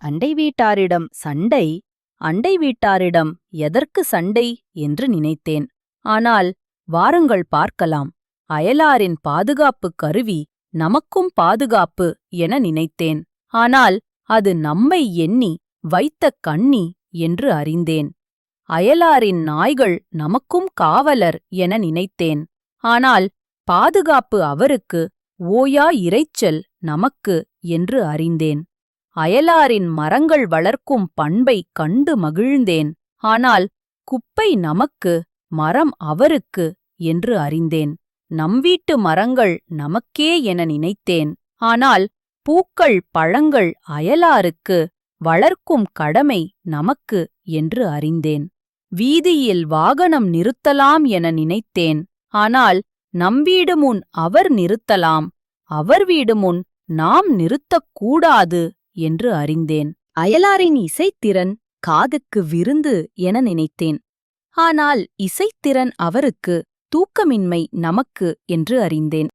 அண்டை வீட்டாரிடம் சண்டை அண்டை வீட்டாரிடம் எதற்கு சண்டை என்று நினைத்தேன். ஆனால் வாருங்கள் பார்க்கலாம். அயலாரின் பாதுகாப்புக் கருவி நமக்கும் பாதுகாப்பு என நினைத்தேன். ஆனால் அது நம்மை எண்ணி வைத்த கண்ணி என்று அறிந்தேன். அயலாரின் நாய்கள் நமக்கும் காவலர் என நினைத்தேன். ஆனால் பாதுகாப்பு அவருக்கு ஓயா இரைச்சல் நமக்கு என்று அறிந்தேன். அயலாரின் மரங்கள் வளர்க்கும் பண்பை கண்டு மகிழ்ந்தேன். ஆனால் குப்பை நமக்கு மரம் அவருக்கு என்று அறிந்தேன். நம் வீட்டு மரங்கள் நமக்கே என நினைத்தேன். ஆனால் பூக்கள் பழங்கள் அயலாருக்கு வளர்க்கும் கடமை நமக்கு என்று அறிந்தேன். வீதியில் வாகனம் நிறுத்தலாம் என நினைத்தேன். ஆனால் நம் வீடு முன் அவர் நிறுத்தலாம். அவர் வீடு முன் நாம் நிறுத்தக்கூடாது என்று அறிந்தேன். அயலாரின் இசைத்திறன் காதுக்கு விருந்து என நினைத்தேன். ஆனால் இசைத்திறன் அவருக்கு தூக்கமின்மை நமக்கு என்று அறிந்தேன்.